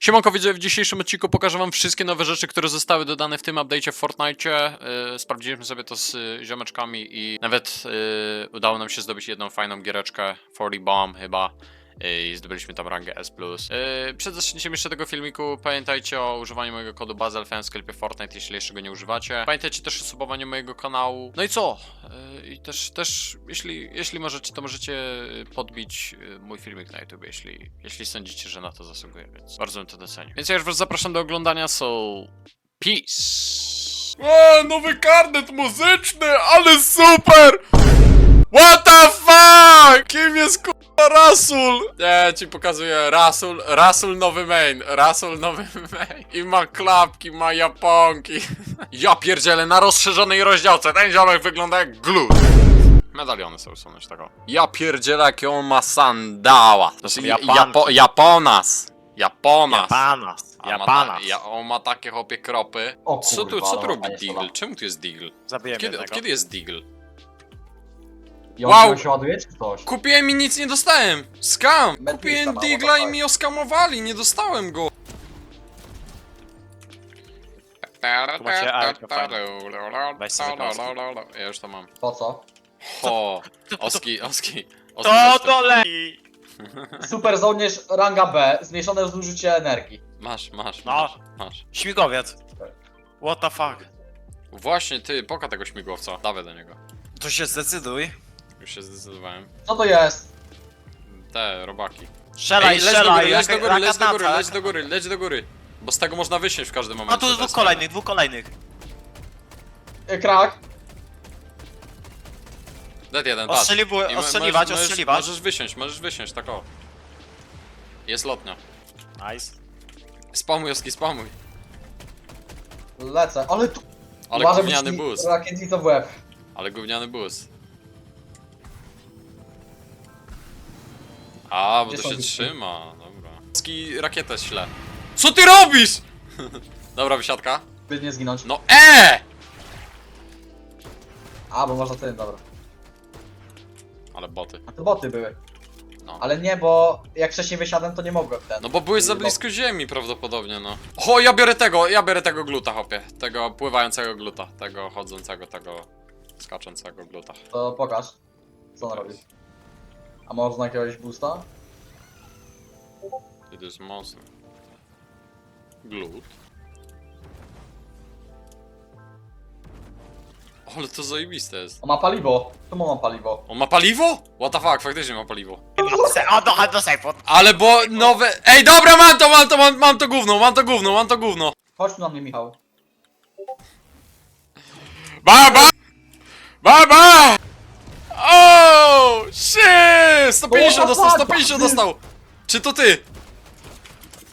Siemanko widzę, w dzisiejszym odcinku pokażę wam wszystkie nowe rzeczy, które zostały dodane w tym update'cie w Fortnite. Yy, sprawdziliśmy sobie to z y, ziomeczkami i nawet yy, udało nam się zdobyć jedną fajną giereczkę, 40 Bomb chyba. I zdobyliśmy tam rangę S+. Yy, przed zaczęciem jeszcze tego filmiku pamiętajcie o używaniu mojego kodu BAZELFM w sklepie Fortnite, jeśli jeszcze go nie używacie. Pamiętajcie też o subowaniu mojego kanału. No i co? Yy, I też, też jeśli, jeśli możecie, to możecie podbić yy, mój filmik na YouTube, jeśli, jeśli sądzicie, że na to zasługuje, więc bardzo bym to docenił. Więc ja już was zapraszam do oglądania, so... Peace! O, nowy karnet muzyczny, ale super! What the fuck? Kim jest kurwa Rasul? Nie, ci pokazuję Rasul, Rasul nowy main, Rasul nowy main. I ma klapki, ma japonki. Ja pierdzielę, na rozszerzonej rozdziałce, ten ziomek wygląda jak glut. Medaliony są usunąć tego. Ja pierdzielę, jakie on ma sandała. Znaczy, ja, Japanki. Japo, Japonas. Japonas. Japanas. A ma ta, Japanas. ja, on ma takie chłopie kropy. O Co tu, kurwa, co tu dobra, robi fajnie Deagle? Czemu tu jest Deagle? Zabiłem Kiedy, od jednego. kiedy jest Deagle? I on Wow! wow. się ładuje czy coś? Kupiłem i nic nie dostałem! Skam! Kupiłem mało, Digla i tak. mi oskamowali, nie dostałem go! Tu macie arkę Weź sobie to, Oski. Ja już to mam. Po co? Ho! Oski, Oski. Oski To to leci! Super żołnierz ranga B, zmniejszone zużycie energii. Masz, masz, No. masz, masz. Śmigłowiec. What the fuck? Właśnie, ty, poka tego śmigłowca. Dawaj do niego. To się zdecyduj. Już się zdecydowałem. Co to jest? Te, robaki. Strzelaj, Ej, leć do strzelaj, góry, leć do góry, leć do góry, leć do góry, leć do góry. Bo z tego można wysiąść w każdym momencie. A tu dwóch kolejnych, dwóch kolejnych. E, Krak. Dead jeden, patrz. Ostrzeliwu- I mo- ostrzeliwać, możesz- ostrzeliwać. Możesz wysiąść, możesz wysiąść, tak o. Jest lotnia. Nice. Spamuj, Oski, spamuj. Lecę, ale tu... Ale Uważaj, gówniany ci bus. Rakietnica w łeb. Ale gówniany bus. A, bo Gdzie to są się trzyma, dobra. Oski, rakietę śle. Co ty robisz? dobra, wysiadka. By nie zginąć. No e! A, bo można tym, dobra. Ale boty. A to boty były. No. Ale nie, bo jak wcześniej wysiadłem, to nie mogłem ten. No bo byłeś za blisko ziemi prawdopodobnie, no. O, ja biorę tego, ja biorę tego gluta, hopie. Tego pływającego gluta. Tego chodzącego, tego skaczącego gluta. To pokaż. Co on robi? A można jakiegoś boosta? To jest mocny. Glut. Ale to zajebiste jest. On ma paliwo. Czemu ma paliwo? On ma paliwo? What the fuck, faktycznie ma paliwo. O, do, do sejfu. Ale bo nowe... Ej, dobra, mam to, mam to, mam, mam to gówno, mam to gówno, mam to gówno. Chodź tu na mnie, Michał. Baba! Baba! O, shit! 150 dostał, 150 dostał! Czy to ty?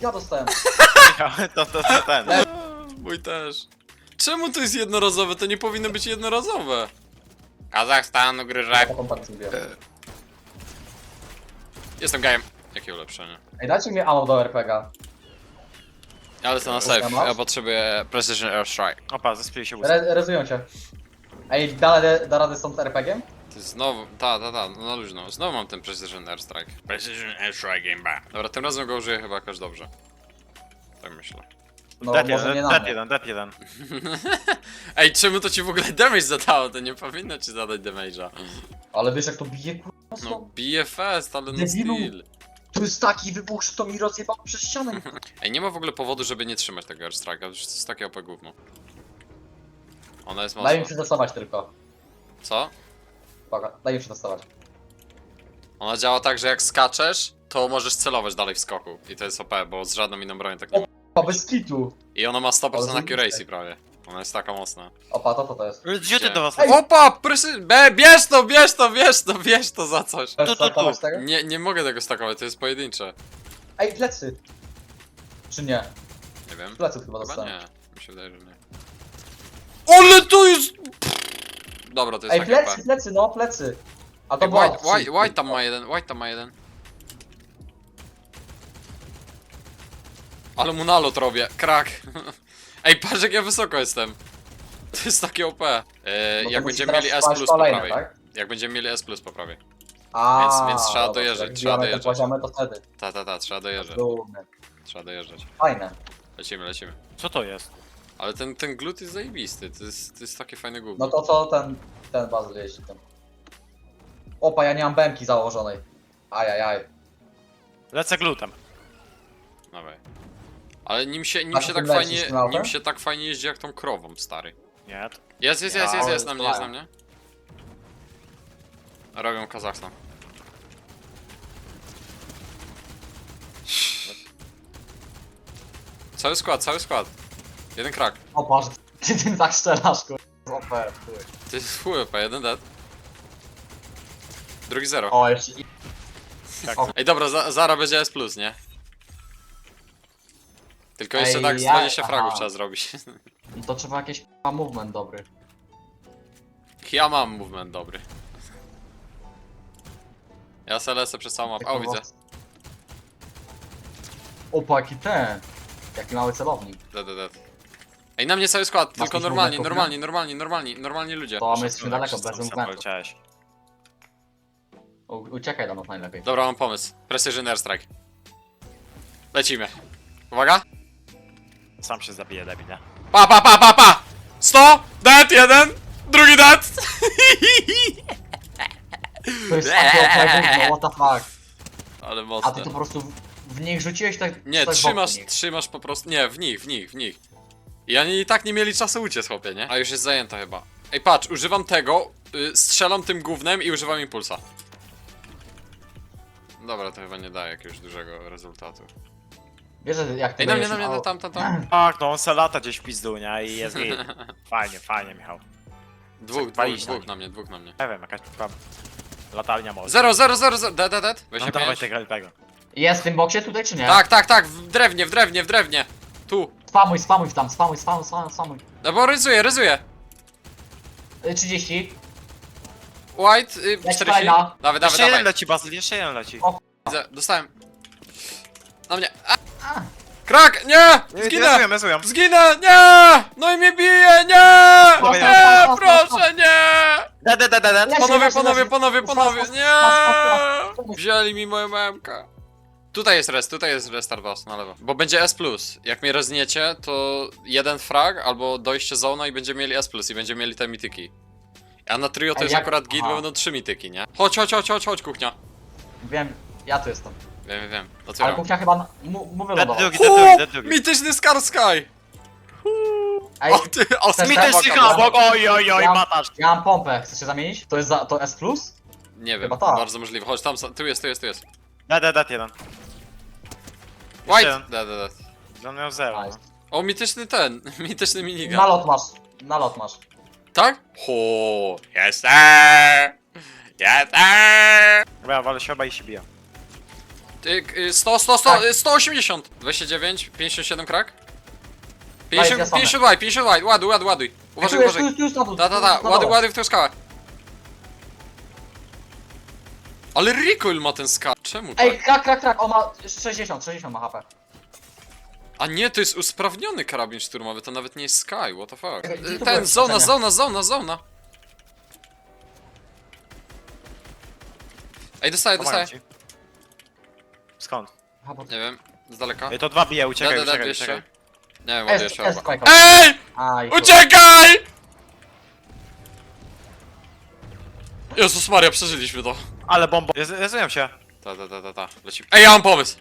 Ja dostałem. To, to, to ten. Mój też. Czemu to jest jednorazowe? To nie powinno być jednorazowe. Kazachstan, gryżak. Taką partyję. Jestem gejem. Jakie ulepszenie? Ej, dajcie mi ammo do RPGa. Ale to na safe. Ja potrzebuję Precision Airstrike. Opa, zespili się łysy. Re rezują cię. Ej, da, radę- da radę stąd? Ty znowu, ta, ta, ta, no luźno. Znowu mam ten Precision Airstrike. Precision Airstrike Game Back. Dobra, tym razem go użyję chyba jakoś dobrze. Tak myślę. No, Dead może nie jeden, na mnie. jeden, dead jeden. Ej, czemu to ci w ogóle damage zadało? To nie powinno ci zadać damage'a. Ale wiesz jak to bije, kurwa, No, mocno? bije fest, ale no Debilu. To jest taki wybuch, że to mi rozjebało przez ścianę. Ej, nie ma w ogóle powodu, żeby nie trzymać tego Airstrike'a, to jest takie OP gówno. Ona jest Daj mi mocna. przetestować tylko. Co? Uwaga, daj mi przetestować. Ona działa tak, że jak skaczesz, to możesz celować dalej w skoku. I to jest OP, bo z żadną inną bronią tak nie ma. O, bez kitu. I ona ma 100% Ale accuracy prawie. Ona jest taka mocna. Opa, to co to jest? Rzuty do was. Ej! Opa! Prysy... Be, bierz to, bierz to, bierz to, bierz to za coś. Tu, tu. tego? Nie, nie mogę tego stakować, to jest pojedyncze. Ej, plecy. Czy nie? Nie wiem. Pleców chyba Chyba dostałem. nie. Mi się wydaje, że nie. Ale to jest... Dobra, to jest Ej, takie plecy, no, plecy. A to Ej, była White, white, white tam ma jeden, White tam ma jeden. Ale mu nalot robię, krak. Ej, patrz jak ja wysoko jestem. To jest takie OP. E, No to jak musisz będziemy teraz mieli S plus po kolejne, prawej. tak? Jak będziemy mieli S plus po prawej. A, Więc- więc trzeba dobra, dojeżdżać, jak trzeba wbijamy te dojeżdżać. poziomy, to wtedy. Ta, ta, ta, trzeba dojeżdżać. Trzeba dojeżdżać. Fajne. Lecimy, lecimy. Co to jest? Ale ten, ten glut jest zajebisty, to jest, to jest takie fajne gówno. No to co ten, ten Bazyl jeździ tam? Opa, ja nie mam bębki założonej. Ajajaj. Lecę glutem. Dawaj. Ale nim się, nim A się tak lecisz fajnie, tym nim się tak fajnie jeździ jak tą krową, stary. Nie. to- Jest, jest, jest, jest, Ja, jest na mnie, jest na mnie. Robią Kazachstan. Cały skład, cały skład. Jeden krak. Opa, że ty tym tak strzelasz, kur... Z OP, chuj. To jest WP, jeden dead. Drugi zero. O, jeszcze... i- Tak. O. Ej dobra, za, Zara będzie S+, nie? Tylko jeszcze Ej, tak z ja- 20 fragów aha. trzeba zrobić. No to trzeba jakiś movement dobry. Ja mam movement dobry. Ja se lecę przez całą mapę. O, widzę. Opa, jaki ten. Jaki mały celownik. Dead, dead, dead. Ej, na mnie cały skład, tylko normalni, normalni, normalni, normalni, normalni ludzie. To my jesteśmy daleko, Przez bez całą movementu. poleciałeś. U- Uciekaj do nas najlepiej. Dobra, mam pomysł. Precision Airstrike. Lecimy. Uwaga. Sam się zabije, debil, nie? Pa, pa, pa, pa, pa! 100! Dead, jeden! Drugi dead! To jest takie gówno, what the fuck. Ale A mocne. ty to po prostu w, w nich rzuciłeś tak... Nie, tak trzymasz, nich. trzymasz po prostu. Nie, w nich, w nich, w nich. I oni i tak nie mieli czasu uciec, chłopie, nie? A już jest zajęta chyba. Ej, patrz, używam tego, y, strzelam tym gównem i używam impulsa. Dobra, to chyba nie daje jakiegoś dużego rezultatu. Wiesz, jak ty Ej, na mnie, będziesz na mnie, miał- tam, tam, tam. Tak, no on se lata gdzieś w pizdu, nie? I jest git. Fajnie, fajnie, Michał. Dwóch, dwóch, Walić na dwóch nich. na mnie, dwóch na mnie. Nie wiem, jakaś taka latarnia może. Zero, zero, zero, zero, dead, dead, dead. No 25. dawaj tego LP'ego. Jest w tym boksie tutaj czy nie? Tak, tak, tak, w drewnie, w drewnie, w drewnie. Tu. Spamuj, spamuj tam, spamuj, spamuj, spamuj, spamuj. No bo ryzuję, ryzuję. Y, 30. White, y, 40. fajna. Dawaj, dawaj, Jeszcze jeden dawaj. leci, Bazyl, jeszcze jeden leci. O. Dostałem. Na mnie. A. A. Krak, nie! Zginę! Jezują, jezują. Zginę! Nie! No i mnie bije! Nie! Dawaj, Nie! Proszę, nie! Dead, dead, dead, dead. Panowie, panowie, panowie, panowie! Nie! Wzięli mi moją MK. Tutaj jest rest, tutaj jest restart boss na lewo. Bo będzie S+. Jak mnie rezniecie, to jeden frag albo dojście zona i będziemy mieli S+, i będziemy mieli te mityki. A na trio to A jest jak- akurat git, bo aha. będą trzy mityki, nie? Chodź, chodź, chodź, chodź, chodź, kuchnia. Wiem, ja tu jestem. Wiem, wiem, wiem. Ale Otwieram. kuchnia chyba, mu, mu Dead wylodował. drugi, dead drugi, dead drugi. Mityczny Scar Sky! Ej, O ty, o? Mityczny habok, oj, oj, oj, Ja- matasz. ja mam pompę, chcesz się zamienić? To jest za, to S+? plus? Nie wiem, Chyba tak. bardzo możliwe. Chodź, tam, są- tu jest, tu jest, tu jest. Dead, dead, dead, jeden. White! Da, da, da. On miał zero. Nice. O, mityczny ten, mityczny minigun. Nalot masz, nalot masz. Tak? Ho, yes sir! Yes sir! Dobra, walę się oba i się biją. Ty, y, 100, 100, 100, Tak. y, 180! 29, 57 krak? Daj, 50, zjasamy. 50 white, 50 white, ładuj, ładuj, ładuj. Uważaj, uważaj. tu na dół. Da, da, tu da, na ładuj, dół. ładuj w tę skałę. Ale recoil ma ten ska. Czemu tak? Ej, krak, krak, krak, on ma 60, 60 ma HP. A nie, to jest usprawniony karabin szturmowy, to nawet nie jest Sky, what the fuck. Czekaj, gdzie tu Ten, zona, zona, zona, zona. Ej, dostaję, Pomagam dostaję. ci. Skąd? Aha, bo... Nie wiem, z daleka. Ej, to dwa bije, uciekaj, da, da, uciekaj, 200. uciekaj. Nie wiem, S, ładuję się oba. EJ! Aj, Uciekaj! Jezus Maria, przeżyliśmy to. Ale bombo. Jezu- Jezują się. Ta, ta, ta, ta, ta. Lecimy. Ej, ja mam pomysł!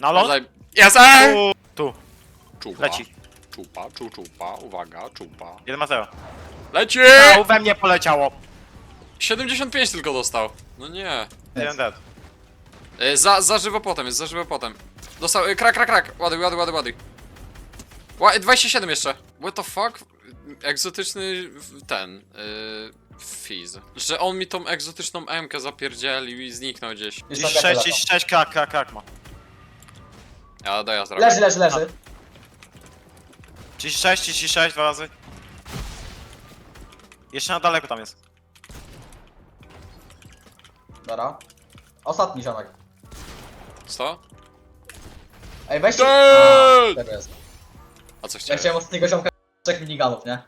Na lot? Zaj... Yes, ej! Tu, tu, Czupa, leci. czupa, czu, czupa, uwaga, czupa. Jeden ma zero. Leci! No, we mnie poleciało. 75 tylko dostał. No nie. Jeden dead. E, za, za żywopotem jest, za żywopotem. Dostał, e, krak, krak, krak. Ładuj, ładuj, ładuj, ładuj. Ła, 27 jeszcze. What the fuck? Egzotyczny w- ten, yy, Fizz. Że on mi tą egzotyczną M-kę zapierdzielił i zniknął gdzieś. Już tam 6, lata. dziś 6, krak, krak, krak ma. Ja daję zrobię. Leży, leży, leży. Dziś 6, dziś 6, dwa razy. Jeszcze na daleko tam jest. Dobra. Ostatni ziomek. 100? Ej, weźcie... Dead! A, tego jest. A co Ja chciałem? chciałem ostatniego ziomka trzech minigunów, nie?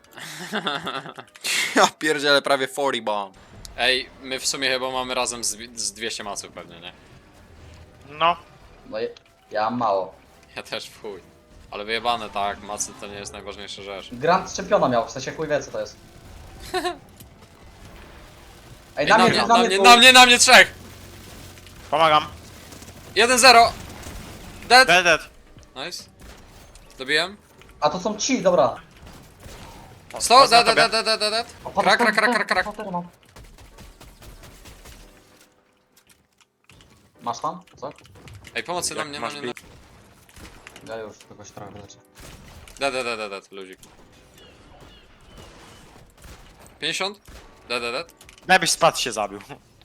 ja pierdzielę prawie 40 bomb. Ej, my w sumie chyba mamy razem z, z 200 maców pewnie, nie? No. No i... Ja mam mało. Ja też w chuj. Ale wyjebane, tak, macy to nie jest najważniejsza rzecz. Grand Czempiona miał, w sensie chuj wie co to jest. Ej, Ej, na mnie, na mnie, na mnie, na mnie trzech! Pomagam. 1-0! Dead! Dead, dead. Nice. Dobiłem. A to są ci, dobra. 100, Patrz na dead, tobie. dead, dead, dead, dead. O, patrz, Krak, krak, krak, krak, krak. mam. Masz tam? Co? Ej, pomocy na Jak mnie, na masz mnie, na... bit? Ja już kogoś trochę wyleczę. Dead, dead, dead, dead, dead, luzik. 50? Dead, dead, dead. Jakbyś spadł się zabił.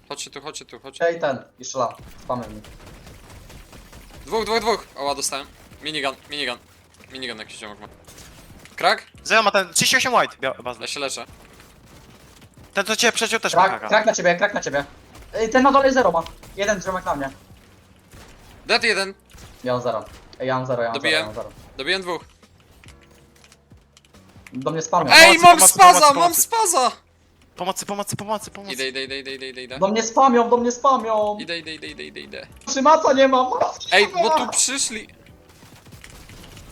Chodźcie tu, chodźcie tu, chodźcie. Ej, ten, i strzelam. Spamy mi. Dwóch, dwóch, dwóch. Oła, dostałem. Minigun, minigun. Minigun jakiś ziomek ma. Krak? Zero ma ten 38 white. Bia- Bazl. Ja się leczę. Ten co cię przeciął też ma Krak, kraka. krak na ciebie, krak na ciebie. Ej, ten na dole zero ma. Jeden ziomek na mnie. Dead jeden. Ja mam zero. Ej, ja mam zero, ja mam zero, Dobiję. ja mam zero. Dobiłem dwóch. Do mnie spamią. Ej, Pomocy, mam pomocy, spaza, pomocy, mam pomocy. spaza! Pomocy, pomocy, pomocy, pomocy. Idę, idę, idę, idę, idę, idę, idę. Do mnie spamią, do mnie spamią. Idę, idę, idę, idę, idę, idę. Trzymaca nie mam. Ej, bo tu przyszli.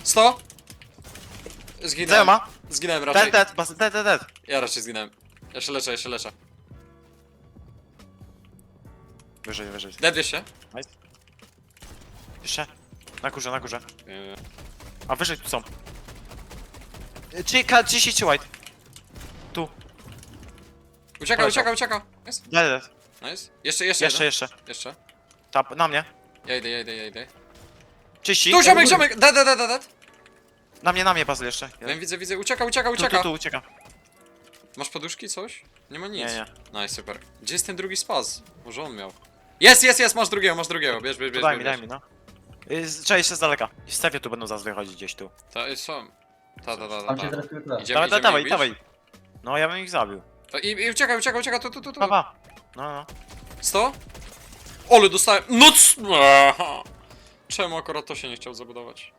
100? Zero Zginąłem. ma. Zginąłem raczej. Dead, dead, dead, dead, dead. Ja raczej zginąłem. Ja się leczę, ja się leczę. Wyżej, wyżej. Dead 200. Nice. Jeszcze. Na górze, na górze. Yy, A wyżej tu są. Y, Czy K 33 white. Tu. Ucieka, Poleciał. ucieka, ucieka. Jest. Dead, dead. Nice. Jeszcze, jeszcze, Jeszcze, jeden. jeszcze. Jeszcze. Tap, na mnie. Ja idę, ja idę, ja idę. Czyści. Tu ziomek, ziomek! Dead, dead, dead, dead. Na mnie, na mnie bazl jeszcze. Wiem, widzę, widzę. Ucieka, ucieka, Tu, ucieka. tu, tu, ucieka. Masz poduszki, coś? Nie ma nic. Nie, nie. Nice, super. Gdzie jest ten drugi spaz? Może on miał. Jest, jest, jest, masz drugiego, masz drugiego. Bierz, bierz, To bierz. daj bierz, mi, daj bierz. mi, no. Y, z- Cześć, jeszcze z daleka. I w strefie tu będą zaraz wychodzić gdzieś tu. To jest są. Ta, ta, ta, ta, Tam się ta. Idziemy, Dawaj, idziemy dawaj, ich dawaj, bić? dawaj. No, ja bym ich zabił. To I, I ucieka, ucieka, ucieka, tu, tu, tu, tu. Pa, pa. No, no. 100? Ole, dostałem. No c... Aha. Czemu akurat to się nie chciał zabudować?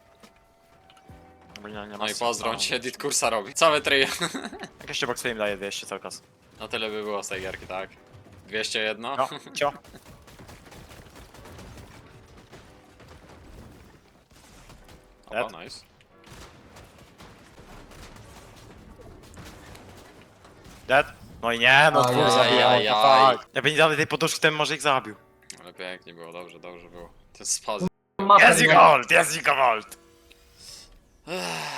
Dobra, nie, nie ma No i sensu. pozdro, on No. ci edit kursa robi. Całe tryje. Jak jeszcze box im daje 200 cały czas. No tyle by było z tej gierki, tak? 201. No, cio. O, nice. Dead? No i nie, no Aj, dwóch aj, zabijał, aj, no aj. fuck. Jakby nie dali tej poduszki, to bym może ich zabił. Ale pięknie było, dobrze, dobrze było. To jest spaz. Jest i gold, jest i gold! Ugh.